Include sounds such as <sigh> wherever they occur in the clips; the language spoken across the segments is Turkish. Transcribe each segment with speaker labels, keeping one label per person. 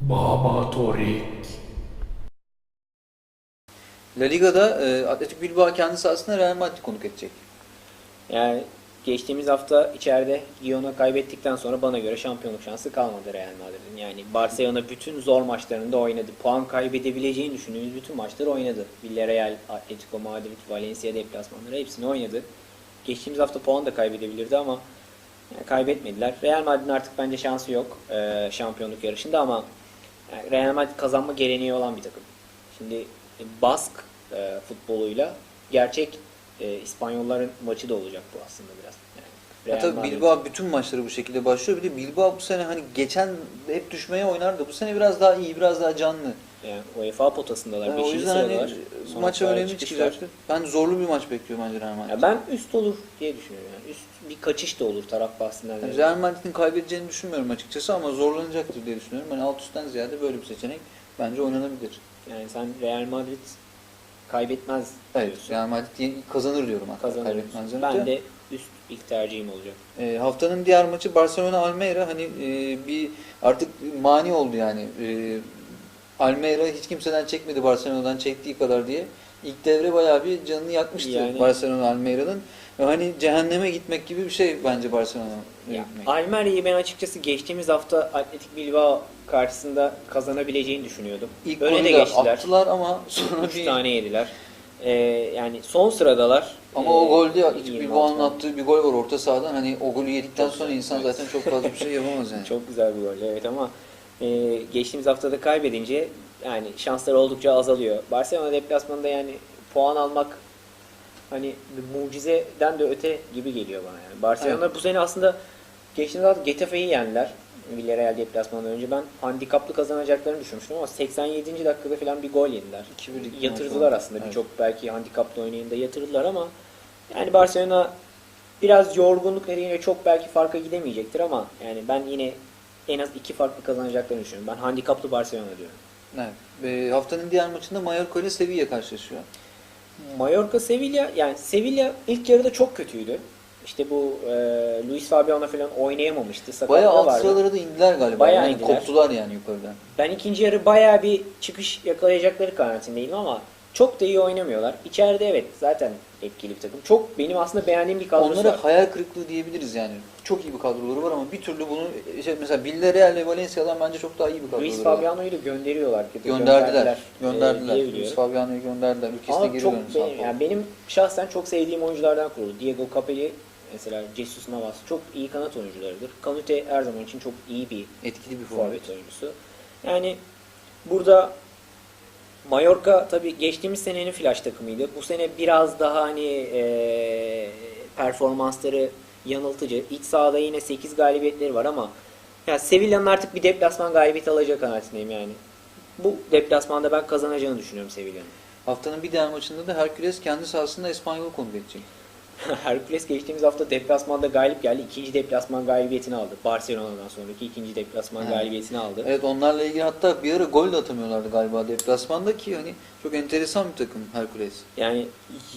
Speaker 1: Baba Torik.
Speaker 2: La Liga'da e, Atletik Bilbao kendi sahasında Real Madrid konuk edecek.
Speaker 3: Yani geçtiğimiz hafta içeride Lyon'a kaybettikten sonra bana göre şampiyonluk şansı kalmadı Real Madrid'in. Yani Barcelona bütün zor maçlarında oynadı. Puan kaybedebileceğini düşündüğümüz bütün maçları oynadı. Villarreal, Atletico Madrid, Valencia deplasmanları hepsini oynadı. Geçtiğimiz hafta puan da kaybedebilirdi ama yani kaybetmediler. Real Madrid'in artık bence şansı yok e, şampiyonluk yarışında ama yani Real Madrid kazanma geleneği olan bir takım. Şimdi e, Bask e, futboluyla gerçek e, İspanyolların maçı da olacak bu aslında biraz. Yani
Speaker 2: Ya tabii Bilbao bütün maçları bu şekilde başlıyor. Bir de Bilbao bu sene hani geçen hep düşmeye oynardı. Bu sene biraz daha iyi, biraz daha canlı.
Speaker 3: yani UEFA potasındalar.
Speaker 2: Yani o
Speaker 3: 5.
Speaker 2: yüzden hani
Speaker 3: sıradalar. Son
Speaker 2: maç
Speaker 3: haftaya
Speaker 2: önemli çıkacaktır. Ben zorlu bir maç bekliyorum bence Real Madrid.
Speaker 3: Ya ben üst olur diye düşünüyorum. Yani üst bir kaçış da olur taraf bahsinden.
Speaker 2: Yani Real Madrid'in kaybedeceğini düşünmüyorum açıkçası ama zorlanacaktır diye düşünüyorum. Hani alt üstten ziyade böyle bir seçenek bence oynanabilir.
Speaker 3: Yani sen Real Madrid kaybetmez
Speaker 2: Evet,
Speaker 3: diyorsun.
Speaker 2: Real Madrid kazanır diyorum hatta
Speaker 3: Kazanır.
Speaker 2: kaybetmez
Speaker 3: Ben de üst ilk tercihim olacak.
Speaker 2: E, haftanın diğer maçı Barcelona Almeida hani e, bir artık mani oldu yani. E, Almeida hiç kimseden çekmedi Barcelona'dan çektiği kadar diye. İlk devre bayağı bir canını yakmıştı
Speaker 3: Yani-
Speaker 2: Barcelona Almeida'nın. Ve hani cehenneme gitmek gibi bir şey bence Barcelona
Speaker 3: Ya,
Speaker 2: gitmek.
Speaker 3: Almeria'yı ben açıkçası geçtiğimiz hafta Atletik Bilbao karşısında kazanabileceğini düşünüyordum.
Speaker 2: İlk
Speaker 3: Öne
Speaker 2: golü
Speaker 3: de geçtiler.
Speaker 2: attılar ama sonra
Speaker 3: 3
Speaker 2: bir
Speaker 3: tane yediler. Ee, yani son sıradalar.
Speaker 2: ama
Speaker 3: Ee,
Speaker 2: o golde Atletik
Speaker 3: 26
Speaker 2: Bilbao'nun attığı bir gol var orta sahadan. Hani o golü yedikten
Speaker 3: Çok
Speaker 2: sonra
Speaker 3: güzel,
Speaker 2: insan
Speaker 3: evet.
Speaker 2: zaten çok fazla bir şey yapamaz yani. <laughs>
Speaker 3: Çok güzel bir gol evet ama e, geçtiğimiz haftada kaybedince yani şansları oldukça azalıyor. Barcelona deplasmanında yani puan almak hani bir mucizeden de öte gibi geliyor bana yani. Barcelona bu sene aslında geçtiğimiz hafta Getafe'yi yendiler. Villarreal deplasmanından önce ben handikaplı kazanacaklarını düşünmüştüm ama 87. dakikada falan bir gol yediler.
Speaker 2: 2-1 iki
Speaker 3: Yatırdılar aslında
Speaker 2: oldu.
Speaker 3: birçok belki handikaplı oynayın da yatırdılar ama yani Barcelona biraz yorgunluk nedeniyle çok belki farka gidemeyecektir ama yani ben yine en az iki farklı kazanacaklarını düşünüyorum. Ben handikaplı Barcelona diyorum.
Speaker 2: Evet. E, haftanın diğer maçında Mallorca ile Sevilla karşılaşıyor.
Speaker 3: Mallorca Sevilla yani Sevilla ilk yarıda çok kötüydü. İşte bu e, Luis Fabiano falan oynayamamıştı. Sakatlığı
Speaker 2: Bayağı alt
Speaker 3: vardı.
Speaker 2: sıralara da indiler galiba.
Speaker 3: Bayağı
Speaker 2: yani
Speaker 3: indiler.
Speaker 2: koptular yani yukarıdan.
Speaker 3: Ben ikinci yarı bayağı bir çıkış yakalayacakları kanaatindeydim ama çok da iyi oynamıyorlar. İçeride evet zaten etkili bir takım. Çok benim aslında beğendiğim bir kadrosu
Speaker 2: Onlara
Speaker 3: var.
Speaker 2: hayal kırıklığı diyebiliriz yani. Çok iyi bir kadroları var ama bir türlü bunu işte mesela Villarreal ve Valencia'dan bence çok daha iyi bir kadroları
Speaker 3: Luis
Speaker 2: var.
Speaker 3: Fabiano'yu da gönderiyorlar.
Speaker 2: Gönderdiler.
Speaker 3: e,
Speaker 2: Gönderdiler.
Speaker 3: diye
Speaker 2: Luis. Fabiano'yu gönderdiler. Ülkesine
Speaker 3: Ama
Speaker 2: geri
Speaker 3: çok
Speaker 2: Sao
Speaker 3: yani benim şahsen çok sevdiğim oyunculardan kurulu. Diego Capelli mesela Jesus Navas çok iyi kanat oyuncularıdır. Kanute her zaman için çok iyi bir
Speaker 2: Etkili bir forvet
Speaker 3: oyuncusu. Yani burada Mallorca tabii geçtiğimiz senenin flash takımıydı. Bu sene biraz daha hani eee, performansları yanıltıcı. İç sahada yine 8 galibiyetleri var ama ya Sevilla'nın artık bir deplasman galibiyeti alacağı kanaatindeyim yani. Bu deplasmanda ben kazanacağını düşünüyorum Sevilla'nın.
Speaker 2: Haftanın bir diğer maçında da Hercules kendi sahasında İspanyol konuk edecek. <laughs>
Speaker 3: Hercules geçtiğimiz hafta deplasmanda galip geldi. İkinci deplasman galibiyetini aldı. Barcelona'dan sonraki ikinci deplasman
Speaker 2: Evet.
Speaker 3: galibiyetini aldı.
Speaker 2: Evet onlarla ilgili hatta bir ara gol de atamıyorlardı galiba deplasmanda ki hani çok enteresan bir takım Hercules.
Speaker 3: Yani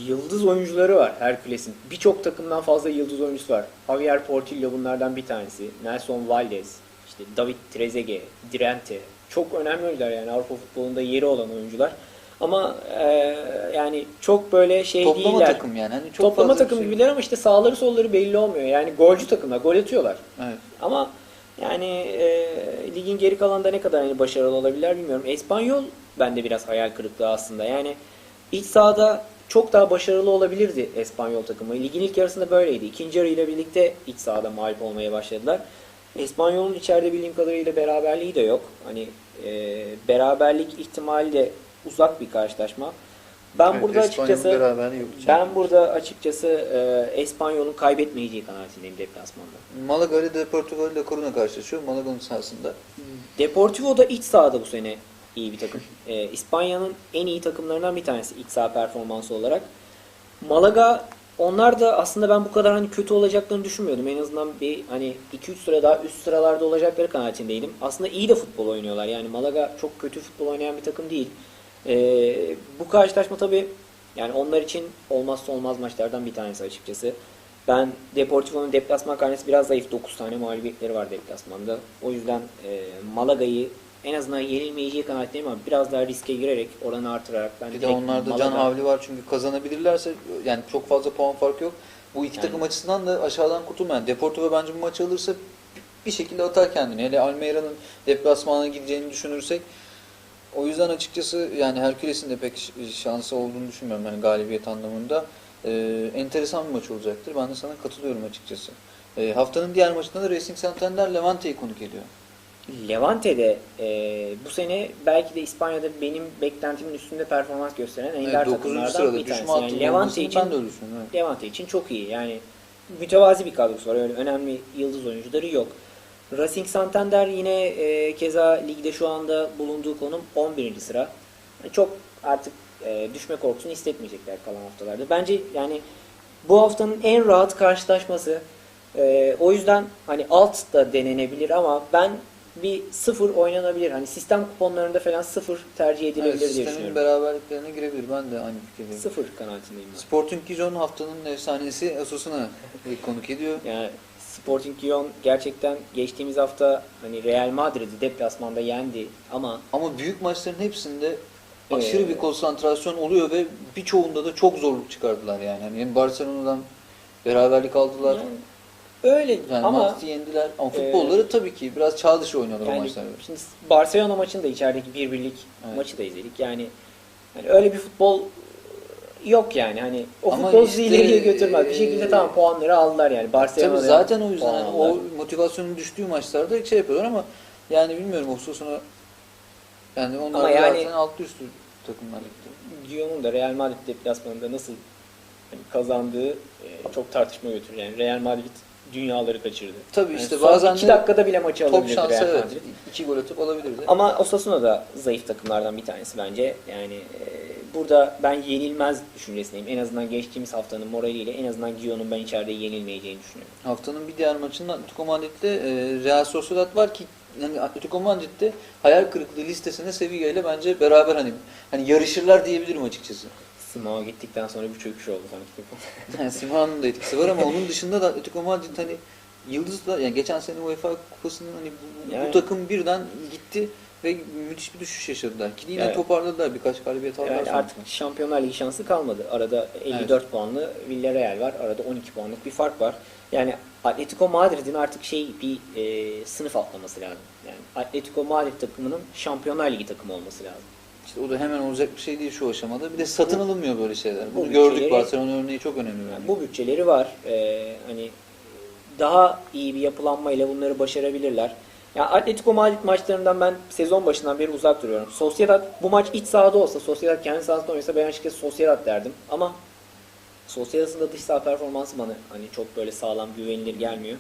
Speaker 3: yıldız oyuncuları var Hercules'in. Birçok takımdan fazla yıldız oyuncusu var. Javier Portillo bunlardan bir tanesi. Nelson Valdez, işte David Trezeguet, Dirente. Çok önemli oyuncular yani Avrupa futbolunda yeri olan oyuncular. Ama e, yani çok böyle şey
Speaker 2: Toplama
Speaker 3: değiller.
Speaker 2: takım yani. Hani çok
Speaker 3: Toplama takım
Speaker 2: şey-
Speaker 3: gibiler ama işte sağları solları belli olmuyor. Yani golcü takımlar, gol atıyorlar.
Speaker 2: Evet.
Speaker 3: Ama yani e, ligin geri kalanında ne kadar hani başarılı olabilirler bilmiyorum. Espanyol bende biraz hayal kırıklığı aslında. Yani iç sahada çok daha başarılı olabilirdi Espanyol takımı. Ligin ilk yarısında böyleydi. İkinci yarıyla birlikte iç sahada mağlup olmaya başladılar. Espanyol'un içeride bildiğim kadarıyla beraberliği de yok. Hani e, beraberlik ihtimali de uzak bir karşılaşma. Ben
Speaker 2: Evet,
Speaker 3: burada açıkçası ben burada açıkçası e, Espanyol'un kaybetmeyeceği kanaatindeyim deplasmanda.
Speaker 2: Malaga ile Deportivo ile Coruna karşılaşıyor Malaga'nın sahasında.
Speaker 3: Deportivo da iç sahada bu sene iyi bir takım. Ee, İspanya'nın en iyi takımlarından bir tanesi iç saha performansı olarak. Malaga onlar da aslında ben bu kadar hani kötü olacaklarını düşünmüyordum. En azından bir hani 2-3 sıra daha üst sıralarda olacakları kanaatindeydim. Aslında iyi de futbol oynuyorlar. Yani Malaga çok kötü futbol oynayan bir takım değil. Ee, bu karşılaşma tabii yani onlar için olmazsa olmaz maçlardan bir tanesi açıkçası. Ben Deportivo'nun deplasman karnesi biraz zayıf. 9 tane mağlubiyetleri var deplasmanda. O yüzden e, Malaga'yı en azından yenilmeyeceği kanaatindeyim ama biraz daha riske girerek oranı artırarak ben
Speaker 2: Bir de onlarda can
Speaker 3: Malaga-
Speaker 2: havli var çünkü kazanabilirlerse yani çok fazla puan farkı yok. Bu iki
Speaker 3: Yani-
Speaker 2: takım açısından da aşağıdan kurtulmayan. Deportivo bence bu maçı alırsa bir şekilde atar kendini. Hele Almeyra'nın deplasmana gideceğini düşünürsek o yüzden açıkçası yani Herkules'in de pek şansı olduğunu düşünmüyorum yani galibiyet anlamında. Ee, enteresan bir maç olacaktır. Ben de sana katılıyorum açıkçası. Ee, haftanın diğer maçında da Racing Santander Levante'yi konuk ediyor.
Speaker 3: Levante'de e, bu sene belki de İspanya'da benim beklentimin üstünde performans gösteren ender
Speaker 2: Evet, 9.
Speaker 3: takımlardan bir tanesi. Yani Levante için
Speaker 2: ben de öyle düşünüyorum. evet.
Speaker 3: Levante için çok iyi. Yani mütevazi bir kadrosu var. Öyle önemli yıldız oyuncuları yok. Racing Santander yine e, keza ligde şu anda bulunduğu konum 11. sıra. Yani çok artık e, düşme korkusunu hissetmeyecekler kalan haftalarda. Bence yani bu haftanın en rahat karşılaşması. E, o yüzden hani alt da denenebilir ama ben bir sıfır oynanabilir. Hani sistem kuponlarında falan sıfır tercih edilebilir
Speaker 2: Evet,
Speaker 3: diye
Speaker 2: sistemin
Speaker 3: düşünüyorum.
Speaker 2: beraberliklerine girebilir. Ben de aynı fikirdeyim.
Speaker 3: Sıfır kanaatindeyim ben.
Speaker 2: Sporting Gijon haftanın efsanesi Asus'una konuk ediyor.
Speaker 3: Yani Sporting Lyon gerçekten geçtiğimiz hafta hani Real Madrid'i deplasmanda yendi ama
Speaker 2: Ama büyük maçların hepsinde aşırı
Speaker 3: Ee,
Speaker 2: bir konsantrasyon oluyor ve birçoğunda da çok zorluk çıkardılar yani. Hani hem Barcelona'dan beraberlik aldılar.
Speaker 3: yani öyle
Speaker 2: Yani
Speaker 3: ama
Speaker 2: Madrid'i yendiler. Ama
Speaker 3: e,
Speaker 2: futbolları tabii ki biraz çağ dışı oynuyorlar o
Speaker 3: yani
Speaker 2: maçları.
Speaker 3: şimdi Barcelona maçında içerideki bir birlik
Speaker 2: Evet.
Speaker 3: maçı da izledik. Yani, yani öyle bir futbol yok yani. Hani o
Speaker 2: Ama
Speaker 3: futbol
Speaker 2: işte,
Speaker 3: ileriye götürmez. Bir şekilde
Speaker 2: e,
Speaker 3: tamam puanları aldılar yani. Barcelona
Speaker 2: Tabii zaten o yüzden
Speaker 3: aldılar.
Speaker 2: o motivasyonun düştüğü maçlarda şey yapıyorlar ama yani bilmiyorum Asus'una yani onlar
Speaker 3: Ama yani-
Speaker 2: zaten altı üstü takımlar.
Speaker 3: Lyon'un da Real Madrid deplasmanında nasıl hani kazandığı e, çok tartışma götürür. Yani Real Madrid dünyaları kaçırdı.
Speaker 2: Tabii
Speaker 3: Yani
Speaker 2: işte
Speaker 3: son
Speaker 2: bazen
Speaker 3: iki
Speaker 2: de
Speaker 3: dakikada bile maçı
Speaker 2: top
Speaker 3: alabilirdi
Speaker 2: şansı
Speaker 3: Real
Speaker 2: evet.
Speaker 3: Madrid.
Speaker 2: iki gol atıp alabilirdi.
Speaker 3: Ama Osasuna da zayıf takımlardan bir tanesi bence. Yani e, burada ben yenilmez düşüncesindeyim. En azından geçtiğimiz haftanın moraliyle en azından Gion'un ben içeride yenilmeyeceğini düşünüyorum.
Speaker 2: Haftanın bir diğer maçında Atletico Madrid'de e, Real Sociedad var ki yani Atletico Madrid'de hayal kırıklığı listesinde Sevilla ile bence beraber hani hani yarışırlar diyebilirim açıkçası.
Speaker 3: Simao gittikten sonra bir çöküş oldu sanki. <laughs>
Speaker 2: Yani Simeone'un da etkisi var ama onun dışında da Atletico Madrid hani yıldızlar yani geçen sene UEFA Kupası'nın hani bu, bu
Speaker 3: Yani-
Speaker 2: takım birden gitti ve müthiş bir düşüş yaşadılar. Ki yine
Speaker 3: Evet.
Speaker 2: toparladılar birkaç galibiyet aldılar.
Speaker 3: Yani
Speaker 2: sonra.
Speaker 3: artık Şampiyonlar Ligi şansı kalmadı. Arada 54 puanlı Villarreal var. Arada 12 puanlık bir fark var. Yani Atletico Madrid'in artık şey bir e, sınıf atlaması lazım. Yani Atletico Madrid takımının Şampiyonlar Ligi takımı olması lazım.
Speaker 2: İşte o da hemen olacak bir şey değil şu aşamada. Bir de satın
Speaker 3: Bu-
Speaker 2: alınmıyor böyle şeyler.
Speaker 3: bu
Speaker 2: Bunu gördük
Speaker 3: bütçeleri-
Speaker 2: Barcelona örneği çok önemli
Speaker 3: Yani bu bütçeleri var. Ee, hani daha iyi bir yapılanmayla bunları başarabilirler. Ya Atletico Madrid maçlarından ben sezon başından beri uzak duruyorum. Sociedad bu maç iç sahada olsa, Sociedad kendi sahasında oynasa ben açıkçası Sociedad derdim. Ama Sociedad'ın da dış saha performansı bana hani çok böyle sağlam güvenilir gelmiyor.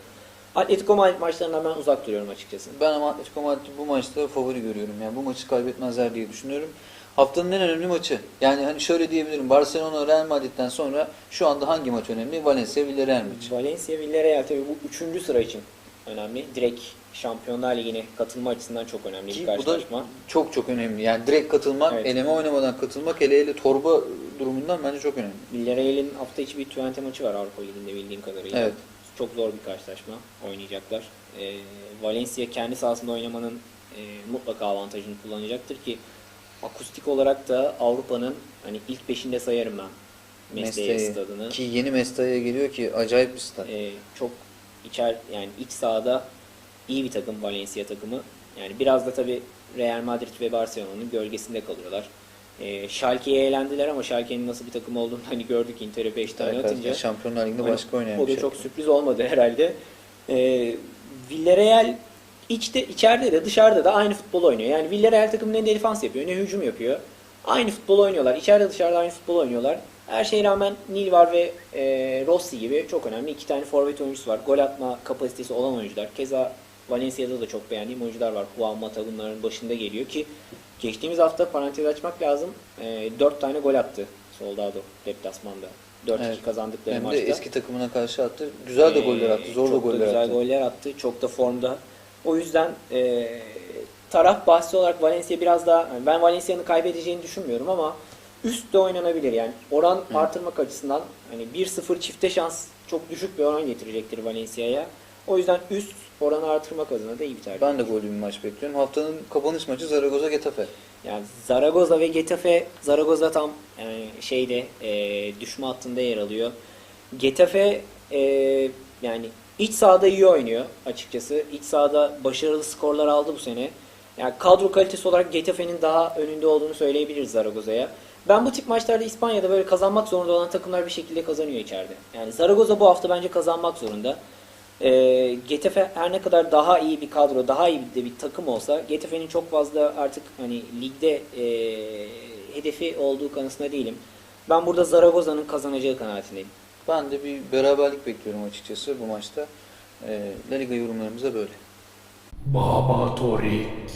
Speaker 3: Atletico Madrid maçlarından ben uzak duruyorum açıkçası.
Speaker 2: Ben ama Atletico Madrid'i bu maçta favori görüyorum. Yani bu maçı kaybetmezler diye düşünüyorum. Haftanın en önemli maçı. Yani hani şöyle diyebilirim. Barcelona Real Madrid'den sonra şu anda hangi maç önemli? Valencia Villarreal maçı.
Speaker 3: Valencia Villarreal tabii bu üçüncü sıra için önemli. Direkt Şampiyonlar Ligi'ne katılma açısından çok önemli bir
Speaker 2: Ki bu da
Speaker 3: karşılaşma.
Speaker 2: çok çok önemli. Yani direkt katılmak,
Speaker 3: Evet.
Speaker 2: eleme oynamadan katılmak hele hele torba durumundan bence çok önemli.
Speaker 3: Villarreal'in hafta içi bir Twente maçı var Avrupa Ligi'nde bildiğim kadarıyla.
Speaker 2: Evet.
Speaker 3: Çok zor bir karşılaşma oynayacaklar. Ee, Valencia kendi sahasında oynamanın e, mutlaka avantajını kullanacaktır ki akustik olarak da Avrupa'nın hani ilk beşinde sayarım ben Mestalla
Speaker 2: Mestalla.
Speaker 3: stadını.
Speaker 2: Ki yeni Mestalla'ya geliyor ki acayip bir stad.
Speaker 3: Ee, çok içer yani iç sahada iyi bir takım Valencia takımı. Yani biraz da tabi Real Madrid ve Barcelona'nın gölgesinde kalıyorlar. Ee, Schalke'ye eğlendiler ama Schalke'nin nasıl bir takım olduğunu hani gördük Inter'e 5 tane
Speaker 2: Evet,
Speaker 3: atınca.
Speaker 2: Şampiyonlar Ligi'nde
Speaker 3: Hani
Speaker 2: başka oynayan
Speaker 3: O
Speaker 2: bir
Speaker 3: da
Speaker 2: şey.
Speaker 3: çok sürpriz olmadı herhalde. Ee, Villarreal içte, içeride de dışarıda da aynı futbol oynuyor. Yani Villarreal takımı ne defans yapıyor ne hücum yapıyor. Aynı futbol oynuyorlar. İçeride dışarıda aynı futbol oynuyorlar. Her şeye rağmen Nilvar ve e, Rossi gibi çok önemli iki tane forvet oyuncusu var. Gol atma kapasitesi olan oyuncular. Keza Valencia'da da çok beğendiğim oyuncular var. Juan Mata bunların başında geliyor ki geçtiğimiz hafta parantez açmak lazım. E, 4 tane gol attı Soldado deplasmanda. 4-2
Speaker 2: Evet.
Speaker 3: kazandıkları
Speaker 2: Hem de
Speaker 3: maçta.
Speaker 2: eski takımına karşı attı. Güzel de goller attı. Zor da
Speaker 3: çok
Speaker 2: goller
Speaker 3: güzel
Speaker 2: attı.
Speaker 3: goller attı. Çok da formda. O yüzden e, taraf bahsi olarak Valencia biraz daha yani ben Valencia'nın kaybedeceğini düşünmüyorum ama üstte oynanabilir. Yani oran artırmak açısından hani 1-0 çifte şans çok düşük bir oran getirecektir Valencia'ya. O yüzden üst oranı artırmak adına da iyi bir tercih.
Speaker 2: Ben de gollü bir maç bekliyorum. Haftanın kapanış maçı Zaragoza Getafe.
Speaker 3: Yani Zaragoza ve Getafe, Zaragoza tam yani şeyde e, düşme hattında yer alıyor. Getafe e, yani iç sahada iyi oynuyor açıkçası. İç sahada başarılı skorlar aldı bu sene. Yani kadro kalitesi olarak Getafe'nin daha önünde olduğunu söyleyebiliriz Zaragoza'ya. Ben bu tip maçlarda İspanya'da böyle kazanmak zorunda olan takımlar bir şekilde kazanıyor içeride. Yani Zaragoza bu hafta bence kazanmak zorunda. E, Getafe her ne kadar daha iyi bir kadro, daha iyi de bir takım olsa Getafe'nin çok fazla artık hani ligde e, hedefi olduğu kanısında değilim. Ben burada Zaragoza'nın kazanacağı kanaatindeyim.
Speaker 2: Ben de bir beraberlik bekliyorum açıkçası bu maçta. Ee, La Liga yorumlarımız da böyle.
Speaker 1: Baba Torik